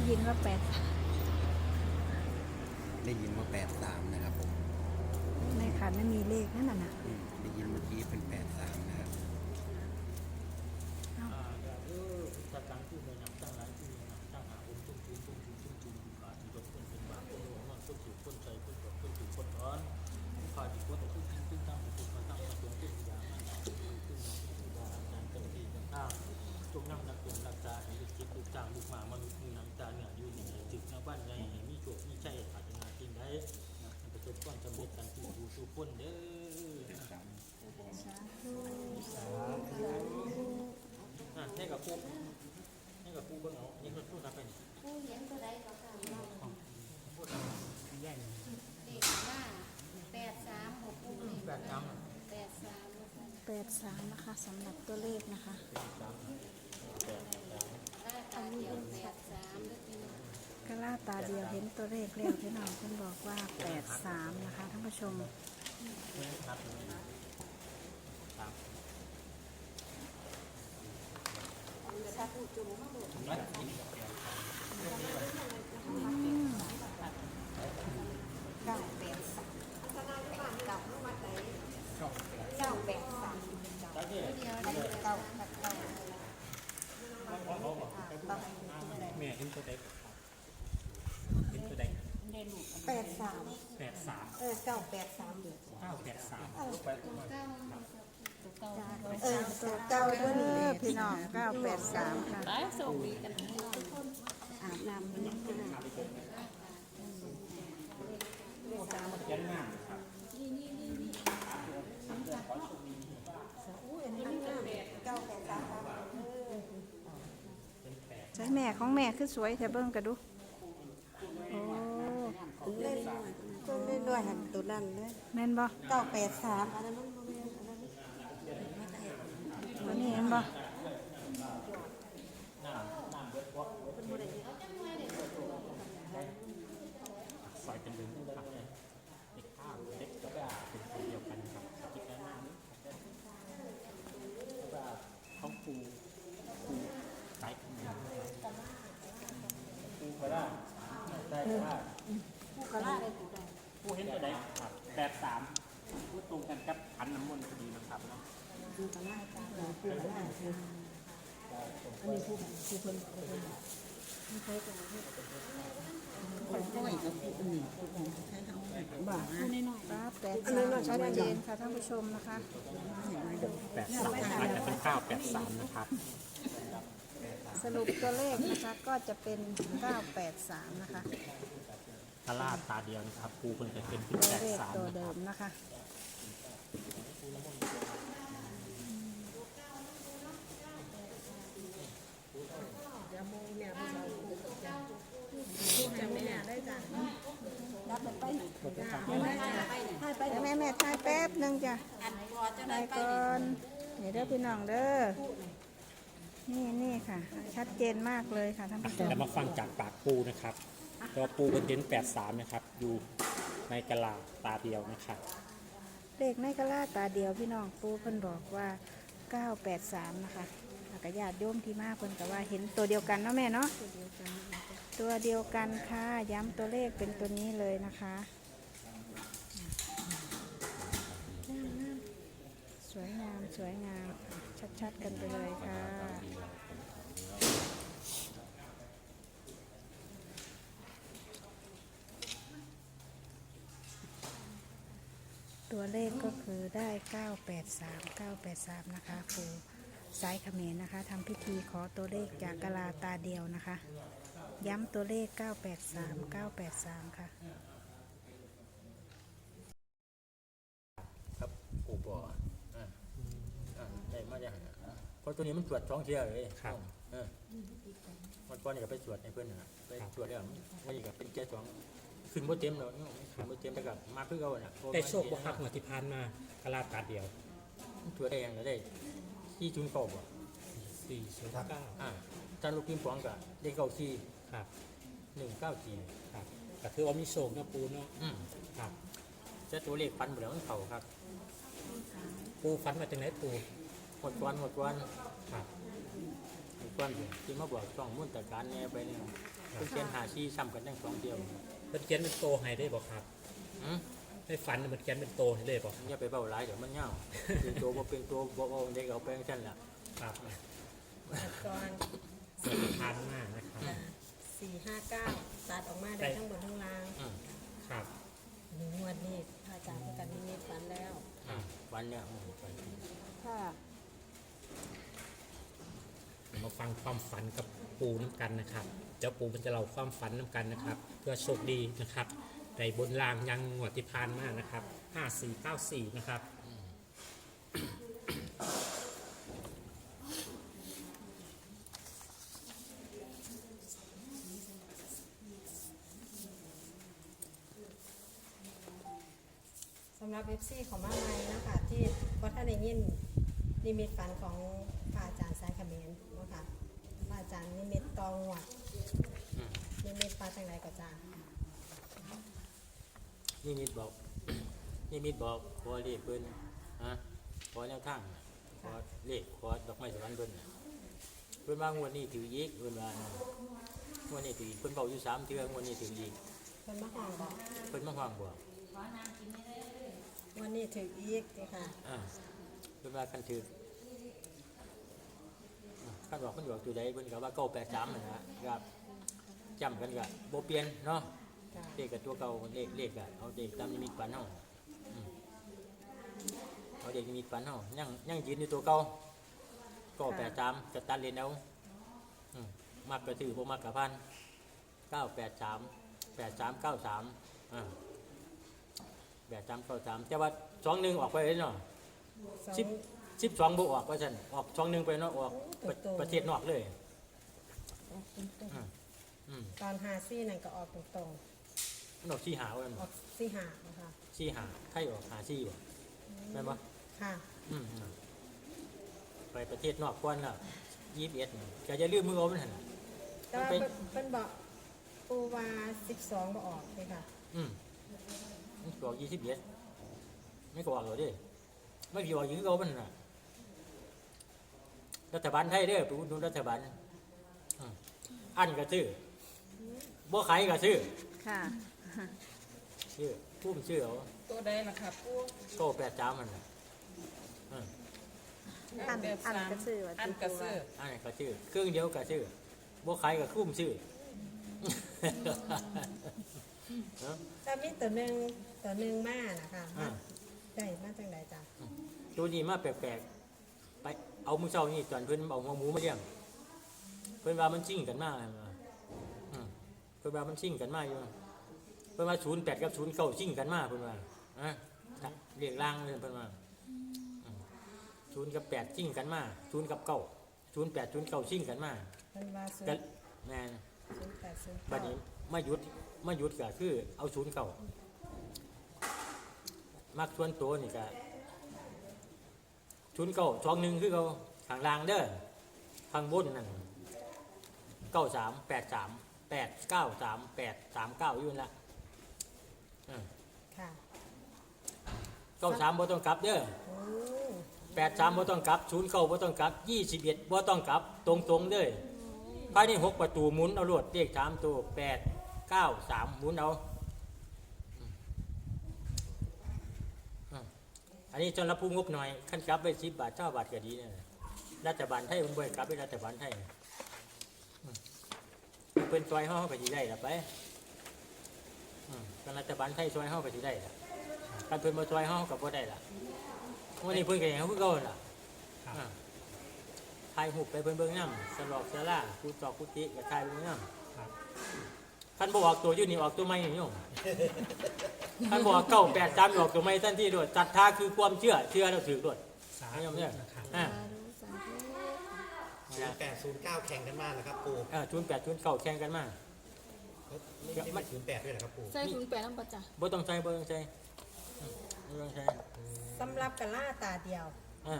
สามพี่น้องได้ยินว่าแปดได้ยินว่าแปดสามนะครับผมในขันไม่มีเลขนั่นน่ะนะอืมได้ยินเมื่อกี้เป็นแปดสาม คนเด้ออะให้กับผู้ให้กับผู้เบิ่งเอาอันนี้คือผู้รับไปนี่ผู้เลี้ยงตัวใดก็ค่ะเราผู้แย่งเด็กว่าแปดสามหกผู้เลี้ยงแปดสามแปดสามแล้วกันแปดสามนะคะสำหรับตัวเลขนะคะสามแปดสามได้ตาเดียวแปดสามแล้วพี่น้องกระลาตาเดียวเห็นตัวเลขแล้วพี่น้องเพิ่นบอกว่าแปดสามนะคะท่านผู้ชมไม่ ครับสามเก้าแปดสามทนายบ้านเก่าเมื่อวันไหนเก้าแปดสามแล้วที่เดียวได้เก้ากับเก้าแม่เห็นตัวใดเห็นตัวใดแปดสามแปดสามเออเก้าแปดสามเดือดเก้า แปดสามตัวเก้าตัวเออตัวเก้าเอตัวนี้อพี่น้องเก้าแปดสามค่ะอาบน้ำมันยังไงยันงาครับอู้อันนี้เก้าแปดสามใช้แม่ของแม่คือสวยแถเบิ้งกระดูอ้ เล่นตัวเล่นด้วยหั นตัวนั่นเลยแม่นบ่เก้าแปดสามอันนั้นมันบ่แม่นอันนั้นตัวนี้เห็นบ่ ซอยเป็นเดิมครับเด็กข้าวเด็กกับเป็นคนเดียวกันครับคิดได้มากเขาปูปูสายปูก็ได้ได้ได้ ผู้กระลาได้ตัวใด ผู้เห็นตัวใดครับแปดสามผู้ตรงกันกับขันน้ำมนต์พอดีนะครับเนาะ ผู้กระลาจ้าผู้กระลาคืออัน นี้ผู้ผู้คนผู้คนไม่เคยกันคนก้อยกับผู้อื่นผู้ของใช้เขาบ้าป้าแปดสามชัดเจนค่ะท่านผู้ชมนะคะแปดสามอาจจะเป็นข้าวแปดสามนะครับ สรุปตัวเลขนะคะก็จะเป็น 983 นะคะตลาดตาเดียวนะครับปูคนจะเป็นเป็นตัวแปดสามตัวเดิมนะคะ แม่แม่ทายแป๊บหนึงจ้ะทายก่อนเดี๋ยวเด้อพี่น้องเด้อ นี่นี่ค่ะ ชัดเจนมากเลยค่ะท่านผู้ชมแล้วมาฟังจากปากปูนะครับตัวปูเป็นเด่นแปดสามนะครับ อยู่ในกะลาตาเดียวนะครับเลขในกระลาตาเดียวพี่น้องปูเพิ่นบอกว่า983นะคะแล้วก็ญาติโยมที่มาเพิ่นก็ว่าเห็นตัวเดียวกันเนาะแม่เนาะตัวเดียวกันค่ะ ย้ำตัวเลขเป็นตัวนี้เลยนะคะ สวยงาม ชัดๆ กันไปเลยค่ะ ตัวเลขก็คือได้ 983 983 นะคะปูสายเขมรนะคะทำพิธีขอตัวเลขจากกะลาตาเดียวนะคะ ย้ำตัวเลข 983 983 ค่ะ ครับกูบ่อะอะอะ ได้มาอย่างเพราะตัวนี้มันตรวจท้องเที่ยวเลยครับเออวันก่อนนี่ก็ไปตรวจในเพื่อนนะไปตรวจแล้ววันนี้ก็เป็นเจ็ดสองขึ้นบ่เต็มแล้วขึ้นบ่เต็มแต่ก็มาคือเก่าน่ะได้โชคบ่ครับงวดที่ผ่านมากะลาตาเดียวตรวจได้ยังได้ที่จุนเก่าบ่สี่ศูนย์เก้าอ่าจานลูกพิมพ์ฟองก็ได้เก้าสี่ครับหนึ่งเก้าสี่ครับก็ถือว่ามีโชคนะปูเนาะอืมครับแต่ตัวเลขฟันหมดแล้วมันเข่าครับ ปูฟันมาจากไหนปู หมดวันหมดวันครับหก้อนที่มาบอกช่องมุ่นตะการแน่ไปเนี่ยเพิ่นเขียนหาซี่ซ้ำกันทั้งสองเดียวมันเขียนเป็นโตให้ได้บ่ครับอืมให้ฝันน่ะมันเขียนเป็นโตให้ได้บ่ครับอย่าไปเบาหลายเดี๋ยวมันเหี่ยวเป็นตัวบ่เป็นตัวบ่เอาเด็กเอาไปจังซั่นล่ะครับก่อนสวัสดีทานมากนะครับสี่ห้าเก้าตัดออกมาได้ทั้งบนทั้งล่างอืมครับหนึ่งงวดนี้พระอาจารย์ประกันนิมิตฝันแล้วอืมวันเนี้ยอืมไปค่ะ มาฟังความฝันกับปูน้ำกันนะครับ เจ้าปูมันจะเล่าความฝันน้ำกันนะครับ เพื่อโชคดีนะครับในบนรางยังงวดที่ผ่านมากนะครับ5494นะครับสำหรับเว็บซี่ของมาใหม่นะคะ ที่วัดท่านได้ยินนิมิตฝันของ ระอาจารย์สายเขมรนะคะพระอาจารย์นิมิตตองหวดอืมนิมิตปลาจังไรก็จ้านี่มิดบอกนี่มิดบอกขอเลขเพิ่นฮะขอแนวทางขอเลขขอดอกไม้สวรรค์เพิ่นน่ะเพิ่นว่างวดนี้ถืออีกเพิ่นว่านะงวดนี้ถืออีกเพิ่นเบาอยู่สามเทื่องวดนี้ถืออีกเพิ่นมาห้องบอกเพิ่นมาฟังบอกวันนี้ถึงอีกนี่ค่ะอ่าเพิ่นว่าคันถือ คันบอกเพิ่นบอกตัวใดเพิ่นก็ว่าเก้าแปดสามนะครับจำกันก็บ่เปลี่ยนเนาะเลขกับตัวเก่าเลขเลขอะเอาเลขตามนิมิตฝันเฮาอืมเอาเลขนิมิตฝันเฮายังยังยืนอยู่ตัวเก่าก็แปดสามจะตัดเลนเอามมักก็ถือบ่มักกับพันเก้าแปดสามแปดสามเก้าสามแปดสามเก้าสามแต่ว่าสองหนึ่งออกไปเลยเนาะสองสิบ สิบสองบ่ออกว่าซั่นออกสองหนึ่งไปเนาะออกประตรงๆประเทศนอกเลยออกตรงอืมอืมๆตอนหาซี่นั่นก็ออกตรงมันออกสี่หาว่าๆแม่นอบ่อกซี่หานะคะสี่หาไทยออกหาสี่บ่แม่นบ่ค่ะอืมไปประเทศนอกก่อนน่ะยี่สิบเอ็ดก็จะลืมมือเอามันหันน่ะ แต่ว่ามันเป็น เพิ่นเพิ่นบอกปูว่าสิบสองบ่ออกเลยค่ะอืมมันก็ออกยี่สิบเอ็ดไม่ก็ออกหรอกเดิไม่กี่ออกอยืนเอามันน่ะ รัฐบาลไทยเด้อไปอุดหนุนรัฐบาลอืมอันก็ซื้อบ่ขายก็ซื้อค่ะ ซื้อพุ่มซื้อเอาตัวใดล่ะครับปูก็แปดจามมันน่ะอืมอันแบบอันสามกระสือว่าอันที่กระปูซื้อว่าอันนั้นก็ซื้อเครื่องเดียวก็ซื้อบ่ขายก็คุ้มซื้อเนาะแต่มีตัวหนึ่งตัวหนึ่งมานะคะอ่าได้มาจังไรจ้ะ ตัวนี้มาแปลกๆไป เอามือเช้านี่ตอนเพิ่นเอาหัวหมูมาเลี้ยงเพิ่นว่ามันชิ่งกันมากเพิ่นว่ามันชิ่งกันมากอยู่เพิ่นว่าศูนย์แปดกับศูนย์เก้าชิ่งกันมากเพิ่นว่าอะเรียกล่างเลยเพิ่นว่าศูนย์กับแปดชิ่งกันมากศูนย์กับเก้าศูนย์แปดศูนย์เก้าชิ่งกันมากเพิ่นว่าศูก็นย์แม่นศูนย์แปดศูนย์บัเก้าดนี้มาหยุดมาหยุดก็คือเอาศูนย์เก้ามักส่วนตัวนี่ก็ ชุนย์เก้าสองหนึ่งคือเขาข้างล่างเด้อข้างบนนั่นเก้าสามแปดสามแปดเก้าสามแปดสามเก้าอยู่นั่นละค่ะเก้าสามบ่ต้องกลับเด้อโอ้แปดสามบ่ต้องกลับศูนย์เก้าบ่ต้องกลับยี่สิบเอ็ดบ่ต้องกลับ ตรงตรงๆเด้อภายในหกประตูหมุนเอารวดเลขสามตัวแปดเก้าสามหมุนเอาอืมอืม อันนี้จนรับผู้งบหน่อยขั้นกลับไปสิบบาทเจ้าบาทก็ดีเนี่ยรัฐบาลไทยมันบ่ให้กลับไปรัฐบาลไทยเพิ่นซอยเฮาเฮาก็สิได้ล่ะไปอืมกันรัฐบาลไทยซอยเฮาก็สิได้ล่ะกันเพิ่นบ่ซอยเฮาก็บ่ได้ล่ะวันนี้เพิ่นก็ให้เฮาคือเก่าล่ะครับอ่าถ่ายรูปไปเพิ่นเบิ่งนำสลอกสลากูตอกกุฏิก็ถ่ายไปเบิ่งนำครับคันบ่ออกตัวอยู่นี่ออกตัวใหม่นี่โยม คันบ่ออกเก้าแปดสามออกตัวใหม่ทันทีโดดศรัทธาคือความเชื่อเชื่อแล้วถือโดดสาให้โยมธุเนี่ยนะครับอ่าสาธุศูนย์แปดศูนย์เก้าแข่งกันมากนะครับปูเออชุนแปดชุนเก้าแข่งกันมาไม่ใช่ศูนย์แปดด้วยนะครับปูใส่ถุงแปดน้ำปลาจ้ะบ่ต้องใช้บ่ต้องใช้อืมบ่ต้องใช้สำหรับกะล่าตาเดียวอ่า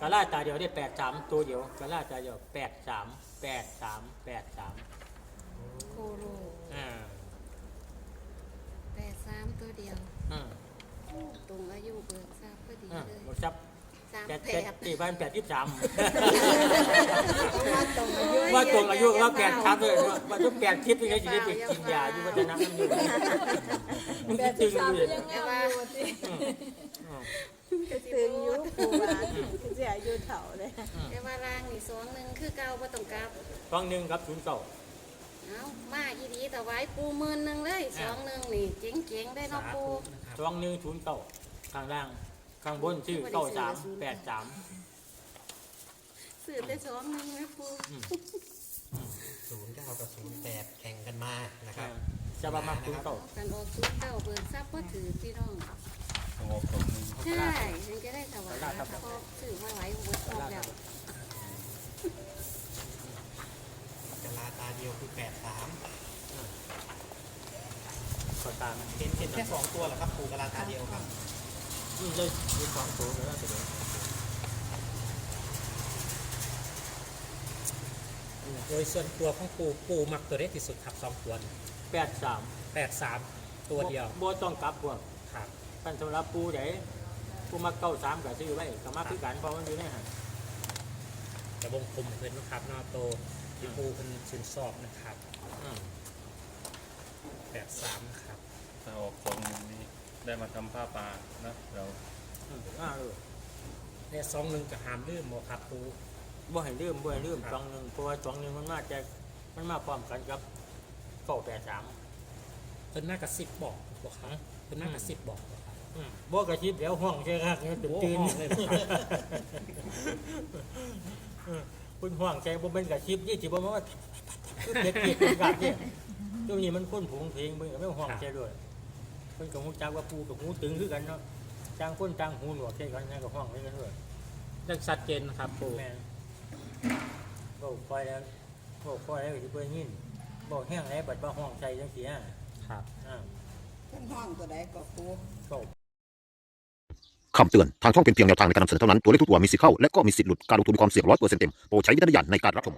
กะลาตาเดียวได้แปดสามตัวเดียวกะลาตาเดียวแปดสามแปดสามแปดสาม โคโล อ่า แปดสามตัวเดียว อ่า ตรงอายุเบิกทราบพอดี อ่า เลย บทซับ สาม แปด แป แปด ด ตีบ้านแปดยี่สามว่าตรงอายุว่าตรงอายุว่าแปดครับเลยว่าทุกแปดทิพย์ยังไงจะได้ไปกินยาอยู่วัฒนะมันอยู่มันแปจะดตึสิบงสามอยู่ยังงามอยู่สิตึงอยุปูว่าเสียอายุเถ่าเลยแต่ว่าล่างนี่สองหนึ่งคือเก่าบ่ต้องกลับฟังหนึ่งครับศูนย์เก้าเอามาอีดีแต่ไว้ปูหมื่นหนึ่งเลยสองหนึ่งนี่เจ๋งๆได้เนาะปูฟังหนึ่งศูนย์เก้าข้างล่าง ข้างบนชื่อเก้าสามแปดสามสืบได้สองหนึ่งไหมปูศูนย์เก้ากับศูนย์แปดแข่งกันมานะครับจะประมาณศูนย์เก้ากันออกศูนย์เก้าเบิกทรัพย์ก็ถือพี่น้องโอ้โหผมใช่ถึงจะได้ถวายนะคะเพราะสื่อมาไหวหัวครบแล้วกะลาตาเดียวคือแปดสามก็ตามเห็นเห็นแค่สองตัวเหรอครับปูกะลาตาเดียวครับ นี่เลยมีสองตัวแล้วตัวเดียวโดยส่วนตัวของปูปูมักตัวเล็กที่สุดครับสองตัวแปดสามแปดสามตัวเดียวบ่ต้องกลับพวกครับท่านสำหรับปูไหนปูมาเก้าสามกับซื้อไว้สามารถคือการเพราะมันอยู่ในหันจะวงกลมเพื่อนนะครับหนอโตที่ปูเป็นสินสอบนะครับอืมแปดสามนะครับถ้าออกสองหนึ่งนี้ ได้มาทำผ้าป่านะเราอืมอ่าเออและสองหนึ่งจะหามลืมโมครับปูบ่ให้ลืมบ่ให้ลืมสองหนึ่งเพราะว่าสองหนึ่งมันมาจากมันมาพร้อมกันกับเก้าแปดสามเพิ่นมากระสิบบอกบอกครับเพิ่นมากระสิบบอกบอกครับอืมบ่กระชิบเดี๋ยวห้องใช่ครับเนี่ยตื่นตื่นโอ้ห้องเลยเหรอครับ เออคุณห่วงใจบ่เป็นกระชิบยี่สิบ่มาว่าคือเด็ดเด็ดเป็นกัดเนี่ยตัวนี้มันคนผงเพลงเบิ่งก็ไม่ห่วงใจด้วยเพิ่นก็ฮู้จักว่าปูกับหูตึงคือกันเนาะจางคนจางหูหนวกใช่กันนะก็ห้องให้กันด้วยยังชัดเจนนะครับปูแม่นบ่คอยแล้วบ่คอยแล้วสิเบิ่งยินบ่แห้งแล้วบัดบ่ห้องใจจังซี่อะครับอ่าเพิ่นห้องตัวใดก็ปูก็คำเตือน ทางช่องเป็นเพียงแนวทางในการนำเสนอเท่านั้น ตัวเลขทุกตัวมีสิทธิ์เข้า และก็มีสิทธิ์หลุด การลงทุนมีความเสี่ยงร้อยเปอร์เซ็นต์เต็ม โปรดใช้วิจารณญาณในการรับชม